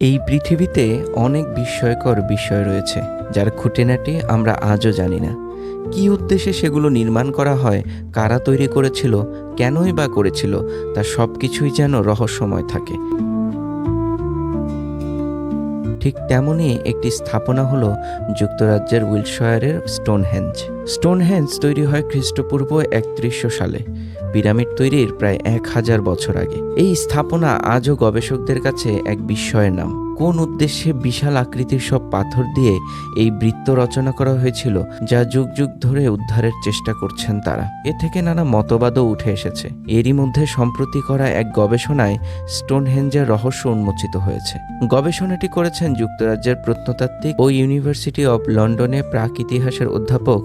এই পৃথিবীতে অনেক বিস্ময়কর বিষয় রয়েছে, যার খুঁটিনাটি আমরা আজও জানি না। কী উদ্দেশ্যে সেগুলো নির্মাণ করা হয়, কারা তৈরি করেছিল, কেনই বা করেছিল, তা সব কিছুই যেন রহস্যময় থাকে। ঠিক তেমনই একটি স্থাপনা হলো যুক্তরাজ্যের উইলশয়ারের স্টোনহেঞ্জ স্টোনহেঞ্জ তৈরি হয় খ্রিস্টপূর্ব একত্রিশশো সালে। পিরামিড তৈরির প্রায় এক হাজার বছর আগে। এই স্থাপনা আজও গবেষকদের কাছে এক বিস্ময়ের নাম। কোন উদ্দেশ্যে বিশাল আকৃতির সব পাথর দিয়ে এই বৃত্ত রচনা করা হয়েছিল, যা যুগ যুগ ধরে উদ্ধারের চেষ্টা করছেন তারা? এ থেকে নানা মতবাদও উঠে এসেছে। এরই মধ্যে সম্প্রতি করা এক গবেষণায় স্টোনহেঞ্জের রহস্য উন্মোচিত হয়েছে। গবেষণাটি করেছেন যুক্তরাজ্যের প্রত্নতাত্ত্বিক ও ইউনিভার্সিটি অব লন্ডনে প্রাক ইতিহাসের অধ্যাপক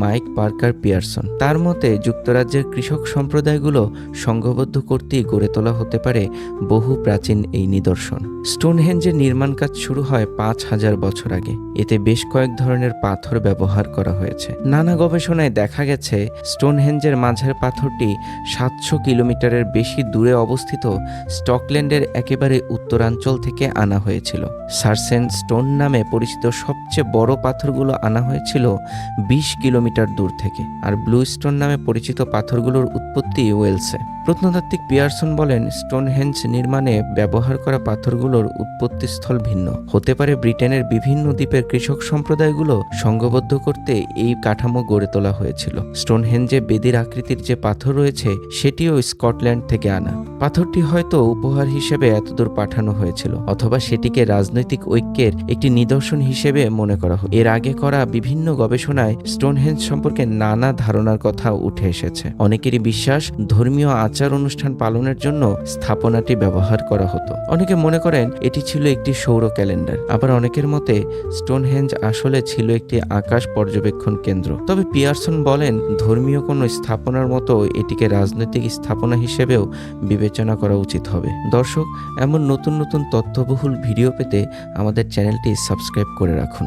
মাইক পার্কার পিয়ারসন তার মতে, যুক্তরাজ্যের কৃষক সম্প্রদায়গুলো সংঘবদ্ধ করতেই গড়ে তোলা হতে পারে বহু প্রাচীন এই নিদর্শন। স্টোনহেঞ্জের নির্মাণ কাজ শুরু হয় পাঁচ হাজার বছর আগে। এতে বেশ কয়েক ধরনের পাথর ব্যবহার করা হয়েছে। নানা গবেষণায় দেখা গেছে স্টোনহেঞ্জের মাঝের পাথরটি সাতশো কিলোমিটারের বেশি দূরে অবস্থিত স্টকল্যান্ডের একেবারে উত্তরাঞ্চল থেকে আনা হয়েছিল। সারসেন স্টোন নামে পরিচিত সবচেয়ে বড় পাথরগুলো আনা হয়েছিল বিশ কিলোমিটার দূর থেকে, আর ব্লু স্টোন নামে পরিচিত পাথরগুলোর উৎপত্তি ওয়েলসে। প্রত্নতাত্ত্বিক পিয়ারসন বলেন স্টোনহেঞ্জ নির্মাণে ব্যবহার করা পাথরগুলোর উৎপত্তিস্থল ভিন্ন। হতে পারে ব্রিটেনের বিভিন্ন দ্বীপের কৃষক সম্প্রদায়গুলো সংঘবদ্ধ করতে এই কাঠামো গড়ে তোলা হয়েছিল। স্টোনহেঞ্জে বেদির আকৃতির যে পাথর রয়েছে, সেটিও স্কটল্যান্ড থেকে আনা। পাথরটি হয়তো উপহার হিসেবে এতদূর পাঠানো হয়েছিল, অথবা সেটিকে রাজনৈতিক ঐক্যের একটি নিদর্শন হিসেবে মনে করা হয় এর আগে করা বিভিন্ন গবেষণায় স্টোনহেঞ্জ সম্পর্কে নানা ধারণার কথা উঠে এসেছে। অনেকেরই বিশ্বাস, ধর্মীয় আচার অনুষ্ঠান পালনের জন্য স্থাপনাটি ব্যবহার করা হতো। অনেকে মনে করেন, এটি ছিল একটি সৌর ক্যালেন্ডার। আবার অনেকের মতে স্টোনহেঞ্জ আসলে ছিল একটি আকাশ পর্যবেক্ষণ কেন্দ্র। তবে পিয়ারসন বলেন, ধর্মীয় কোনো স্থাপনার মতো এটিকে রাজনৈতিক স্থাপনা হিসেবেও বিবেচনা করা উচিত হবে। দর্শক, এমন নতুন নতুন তথ্যবহুল ভিডিও পেতে আমাদের চ্যানেলটি সাবস্ক্রাইব করে রাখুন।